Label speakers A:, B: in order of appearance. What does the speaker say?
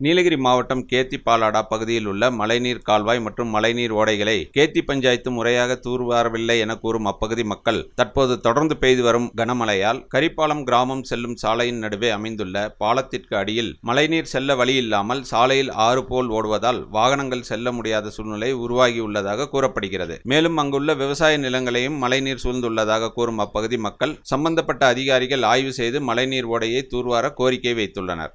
A: நீலகிரி மாவட்டம் கேத்தி பாலாடா பகுதியில் உள்ள மழைநீர் கால்வாய் மற்றும் மழைநீர் ஓடைகளை கேத்தி பஞ்சாயத்து முறையாக தூர்வாரவில்லை என கூறும் அப்பகுதி மக்கள் தற்போது தொடர்ந்து பெய்து வரும் கனமழையால் கரிப்பாலம் கிராமம் செல்லும் சாலையின் நடுவே அமைந்துள்ள பாலத்திற்கு அடியில் மழைநீர் செல்ல வழி இல்லாமல் சாலையில் ஆறு போல் ஓடுவதால் வாகனங்கள் செல்ல முடியாத சூழ்நிலை உருவாகியுள்ளதாக கூறப்படுகிறது. மேலும் அங்குள்ள விவசாய நிலங்களையும் மழைநீர் சூழ்ந்துள்ளதாக கூறும் அப்பகுதி மக்கள் சம்பந்தப்பட்ட அதிகாரிகள் ஆய்வு செய்து மழைநீர் ஓடையை தூர்வார கோரிக்கை வைத்துள்ளனர்.